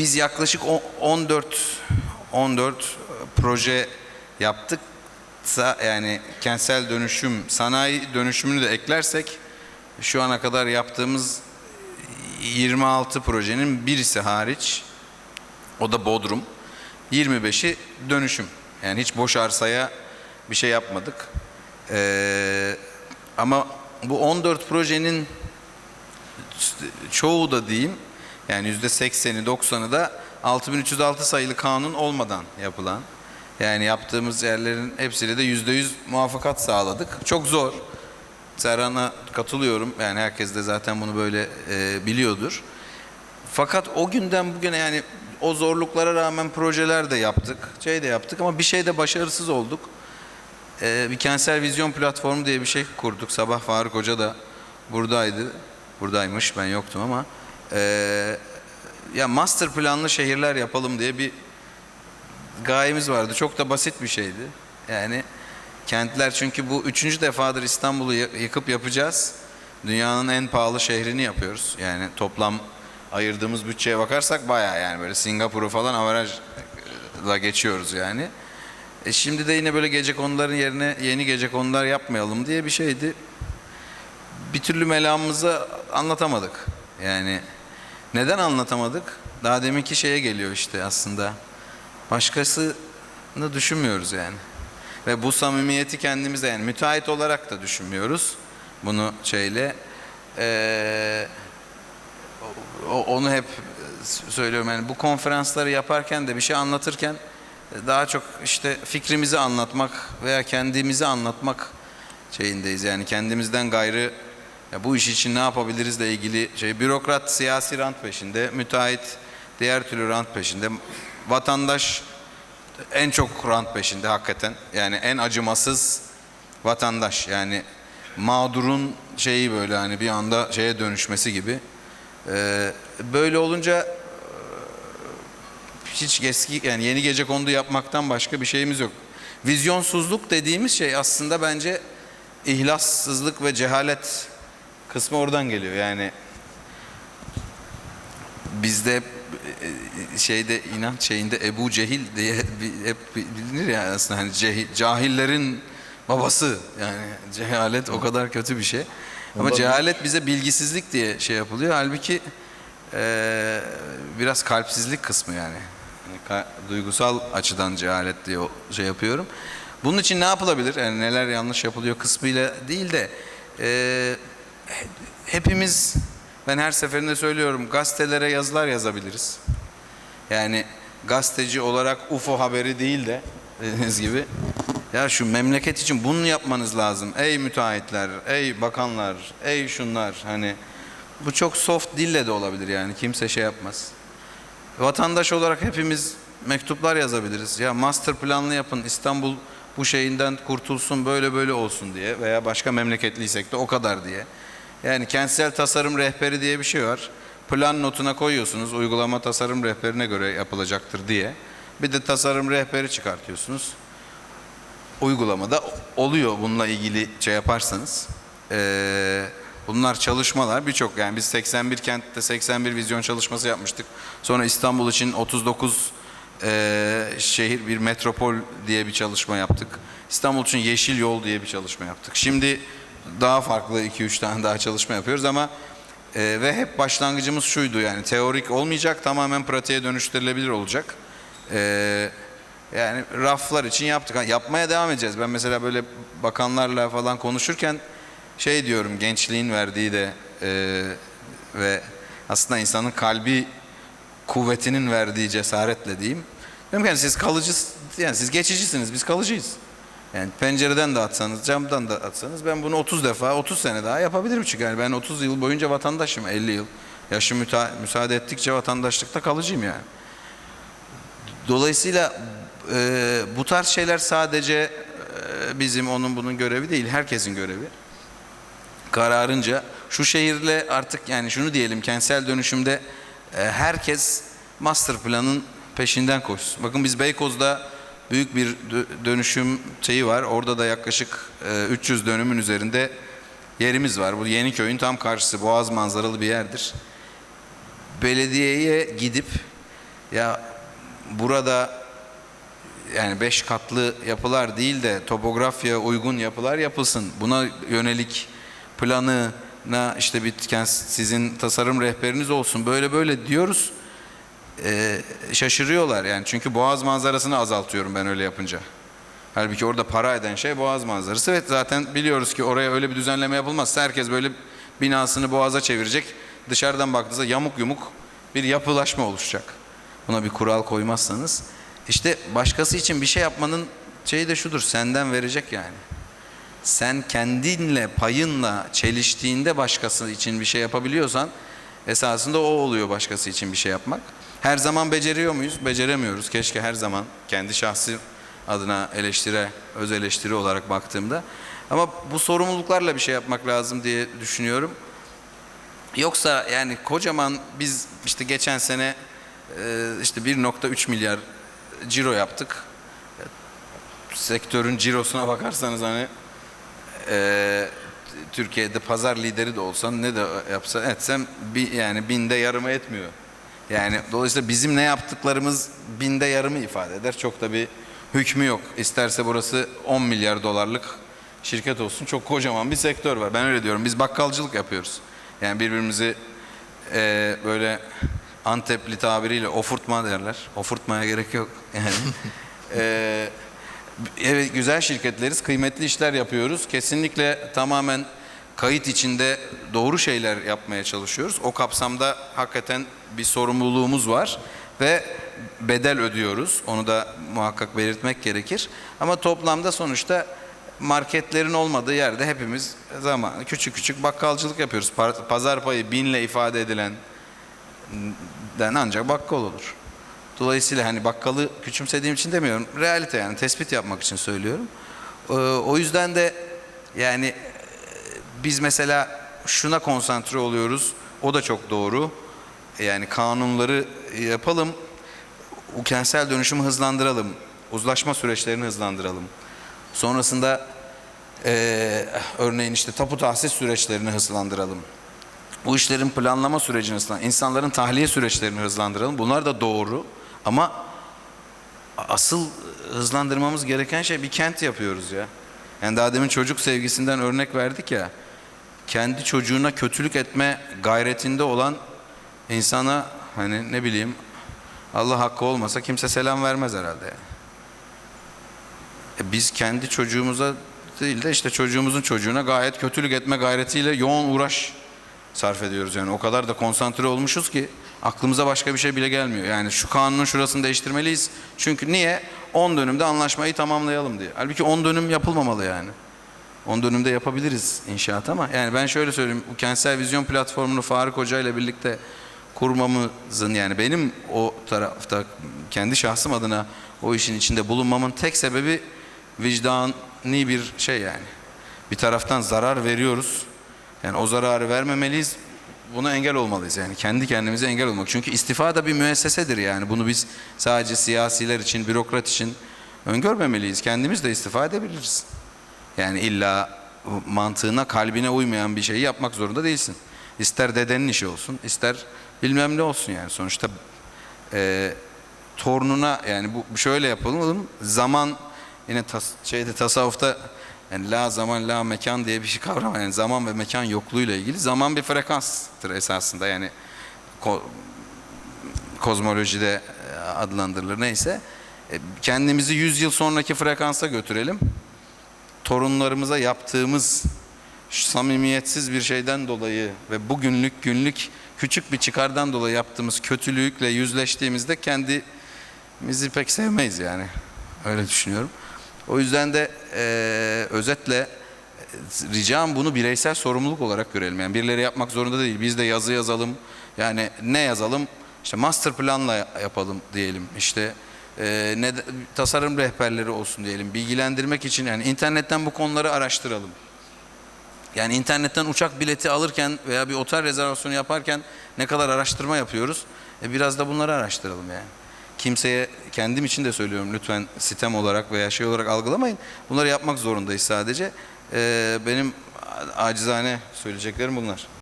Biz yaklaşık o- 14 14 proje yaptık. Yani kentsel dönüşüm, sanayi dönüşümünü de eklersek şu ana kadar yaptığımız 26 projenin birisi hariç o da Bodrum. 25'i dönüşüm. Yani hiç boş arsaya bir şey yapmadık. Ee, ama bu 14 projenin çoğu da diyeyim yani yüzde 80'i 90'ı da 6306 sayılı kanun olmadan yapılan. Yani yaptığımız yerlerin hepsiyle de yüzde yüz muvaffakat sağladık. Çok zor. Serhan'a katılıyorum. Yani herkes de zaten bunu böyle e, biliyordur. Fakat o günden bugüne yani o zorluklara rağmen projeler de yaptık. Şey de yaptık ama bir şeyde başarısız olduk. Ee, bir kentsel vizyon platformu diye bir şey kurduk. Sabah Faruk Hoca da buradaydı. Buradaymış ben yoktum ama. Ee, ya master planlı şehirler yapalım diye bir gayemiz vardı. Çok da basit bir şeydi. Yani kentler çünkü bu üçüncü defadır İstanbul'u yı- yıkıp yapacağız. Dünyanın en pahalı şehrini yapıyoruz. Yani toplam ayırdığımız bütçeye bakarsak bayağı yani böyle Singapur'u falan averajla geçiyoruz yani. E şimdi de yine böyle gece konuların yerine yeni gece konular yapmayalım diye bir şeydi. Bir türlü melamımızı anlatamadık. Yani neden anlatamadık? Daha deminki şeye geliyor işte aslında. Başkasını düşünmüyoruz yani. Ve bu samimiyeti kendimizde yani müteahhit olarak da düşünmüyoruz. Bunu şeyle eee, o- onu hep söylüyorum yani bu konferansları yaparken de bir şey anlatırken daha çok işte fikrimizi anlatmak veya kendimizi anlatmak şeyindeyiz. Yani kendimizden gayrı ya bu iş için ne yapabilirizle ilgili şey bürokrat siyasi rant peşinde, müteahhit diğer türlü rant peşinde, vatandaş en çok rant peşinde hakikaten. Yani en acımasız vatandaş yani mağdurun şeyi böyle hani bir anda şeye dönüşmesi gibi. Ee, böyle olunca e, hiç eski yani yeni gece kondu yapmaktan başka bir şeyimiz yok. Vizyonsuzluk dediğimiz şey aslında bence ihlassızlık ve cehalet kısmı oradan geliyor. Yani bizde hep, e, şeyde inanç şeyinde Ebu Cehil diye hep bilinir ya aslında hani cehi- cahillerin babası yani cehalet o kadar kötü bir şey. Ama Ondan- cehalet bize bilgisizlik diye şey yapılıyor. Halbuki e, biraz kalpsizlik kısmı yani. Yani duygusal açıdan cehalet diye şey yapıyorum. Bunun için ne yapılabilir? Yani neler yanlış yapılıyor kısmıyla değil de e, hepimiz ben her seferinde söylüyorum gazetelere yazılar yazabiliriz. Yani gazeteci olarak UFO haberi değil de dediğiniz gibi ya şu memleket için bunu yapmanız lazım. Ey müteahhitler, ey bakanlar, ey şunlar hani bu çok soft dille de olabilir yani kimse şey yapmaz. Vatandaş olarak hepimiz mektuplar yazabiliriz. Ya master planlı yapın İstanbul bu şeyinden kurtulsun böyle böyle olsun diye veya başka memleketliysek de o kadar diye. Yani kentsel tasarım rehberi diye bir şey var. Plan notuna koyuyorsunuz uygulama tasarım rehberine göre yapılacaktır diye. Bir de tasarım rehberi çıkartıyorsunuz. Uygulamada oluyor bununla ilgili şey yaparsanız. Ee, bunlar çalışmalar birçok yani biz 81 kentte 81 vizyon çalışması yapmıştık. Sonra İstanbul için 39 ee, şehir bir metropol diye bir çalışma yaptık. İstanbul için Yeşil Yol diye bir çalışma yaptık. Şimdi daha farklı 2-3 tane daha çalışma yapıyoruz ama ee, ve hep başlangıcımız şuydu yani teorik olmayacak tamamen pratiğe dönüştürülebilir olacak. Ee, yani raflar için yaptık. Yapmaya devam edeceğiz. Ben mesela böyle bakanlarla falan konuşurken şey diyorum gençliğin verdiği de e, ve aslında insanın kalbi kuvvetinin verdiği cesaretle diyeyim. Diyorum ki yani siz kalıcı, yani siz geçicisiniz, biz kalıcıyız. Yani pencereden de atsanız, camdan da atsanız ben bunu 30 defa, 30 sene daha yapabilirim çünkü yani ben 30 yıl boyunca vatandaşım, 50 yıl. Yaşım müta- müsaade ettikçe vatandaşlıkta kalıcıyım yani. Dolayısıyla e, bu tarz şeyler sadece e, bizim onun bunun görevi değil, herkesin görevi. Kararınca şu şehirle artık yani şunu diyelim kentsel dönüşümde e, herkes master planın peşinden koşsun. Bakın biz Beykoz'da büyük bir dö- dönüşüm şeyi var. Orada da yaklaşık e, 300 dönümün üzerinde yerimiz var. Bu Yeniköy'ün tam karşısı Boğaz manzaralı bir yerdir. Belediyeye gidip ya burada yani beş katlı yapılar değil de topografya uygun yapılar yapılsın. Buna yönelik planına işte bir sizin tasarım rehberiniz olsun. Böyle böyle diyoruz. Ee, şaşırıyorlar yani çünkü boğaz manzarasını azaltıyorum ben öyle yapınca. Halbuki orada para eden şey boğaz manzarası ve zaten biliyoruz ki oraya öyle bir düzenleme yapılmazsa herkes böyle binasını boğaza çevirecek. Dışarıdan baktığınızda yamuk yumuk bir yapılaşma oluşacak. Buna bir kural koymazsanız işte başkası için bir şey yapmanın şeyi de şudur senden verecek yani. Sen kendinle payınla çeliştiğinde başkası için bir şey yapabiliyorsan esasında o oluyor başkası için bir şey yapmak. Her zaman beceriyor muyuz? Beceremiyoruz. Keşke her zaman kendi şahsi adına eleştire, öz eleştiri olarak baktığımda. Ama bu sorumluluklarla bir şey yapmak lazım diye düşünüyorum. Yoksa yani kocaman biz işte geçen sene e, işte 1.3 milyar ciro yaptık. Sektörün cirosuna bakarsanız hani e, Türkiye'de pazar lideri de olsan ne de yapsan etsem bir, yani binde yarımı etmiyor. Yani dolayısıyla bizim ne yaptıklarımız binde yarımı ifade eder. Çok da bir hükmü yok. İsterse burası 10 milyar dolarlık şirket olsun. Çok kocaman bir sektör var. Ben öyle diyorum. Biz bakkalcılık yapıyoruz. Yani birbirimizi e, böyle Antepli tabiriyle ofurtma derler. Ofurtmaya gerek yok. Yani e, evet güzel şirketleriz, kıymetli işler yapıyoruz. Kesinlikle tamamen kayıt içinde doğru şeyler yapmaya çalışıyoruz. O kapsamda hakikaten bir sorumluluğumuz var ve bedel ödüyoruz. Onu da muhakkak belirtmek gerekir. Ama toplamda sonuçta marketlerin olmadığı yerde hepimiz zaman küçük küçük bakkalcılık yapıyoruz. Pazar payı binle ifade edilen den ancak bakkal olur. Dolayısıyla hani bakkalı küçümsediğim için demiyorum. Realite yani tespit yapmak için söylüyorum. Ee, o yüzden de yani biz mesela şuna konsantre oluyoruz. O da çok doğru. Yani kanunları yapalım. O kentsel dönüşümü hızlandıralım. Uzlaşma süreçlerini hızlandıralım. Sonrasında eee, örneğin işte tapu tahsis süreçlerini hızlandıralım. Bu işlerin planlama sürecini hızlandıralım. insanların tahliye süreçlerini hızlandıralım. Bunlar da doğru ama asıl hızlandırmamız gereken şey bir kent yapıyoruz ya. Yani daha demin çocuk sevgisinden örnek verdik ya. Kendi çocuğuna kötülük etme gayretinde olan insana hani ne bileyim Allah hakkı olmasa kimse selam vermez herhalde. E biz kendi çocuğumuza değil de işte çocuğumuzun çocuğuna gayet kötülük etme gayretiyle yoğun uğraş sarf ediyoruz yani. O kadar da konsantre olmuşuz ki aklımıza başka bir şey bile gelmiyor. Yani şu kanunun şurasını değiştirmeliyiz. Çünkü niye? 10 dönümde anlaşmayı tamamlayalım diye. Halbuki 10 dönüm yapılmamalı yani. 10 dönümde yapabiliriz inşaat ama yani ben şöyle söyleyeyim. Bu kentsel vizyon platformunu Faruk Hoca ile birlikte kurmamızın yani benim o tarafta kendi şahsım adına o işin içinde bulunmamın tek sebebi vicdani bir şey yani. Bir taraftan zarar veriyoruz. Yani o zararı vermemeliyiz. Buna engel olmalıyız yani. Kendi kendimize engel olmak. Çünkü istifa da bir müessesedir yani. Bunu biz sadece siyasiler için, bürokrat için öngörmemeliyiz. Kendimiz de istifa edebiliriz. Yani illa mantığına, kalbine uymayan bir şeyi yapmak zorunda değilsin. İster dedenin işi olsun, ister bilmem ne olsun yani. Sonuçta e, torununa yani bu şöyle yapalım. Zaman yine tas, şeyde tasavvufta yani la zaman la mekan diye bir şey kavram yani zaman ve mekan yokluğuyla ilgili zaman bir frekanstır esasında yani ko, kozmolojide e, adlandırılır neyse E, kendimizi 100 yıl sonraki frekansa götürelim torunlarımıza yaptığımız samimiyetsiz bir şeyden dolayı ve bugünlük günlük küçük bir çıkardan dolayı yaptığımız kötülükle yüzleştiğimizde kendimizi pek sevmeyiz yani. Öyle düşünüyorum. O yüzden de eee, özetle e, ricam bunu bireysel sorumluluk olarak görelim. Yani birileri yapmak zorunda değil. Biz de yazı yazalım. Yani ne yazalım? İşte master planla yapalım diyelim. İşte e, ne tasarım rehberleri olsun diyelim. Bilgilendirmek için yani internetten bu konuları araştıralım. Yani internetten uçak bileti alırken veya bir otel rezervasyonu yaparken ne kadar araştırma yapıyoruz? E biraz da bunları araştıralım yani. Kimseye kendim için de söylüyorum lütfen sitem olarak veya şey olarak algılamayın. Bunları yapmak zorundayız sadece. E, benim acizane söyleyeceklerim bunlar.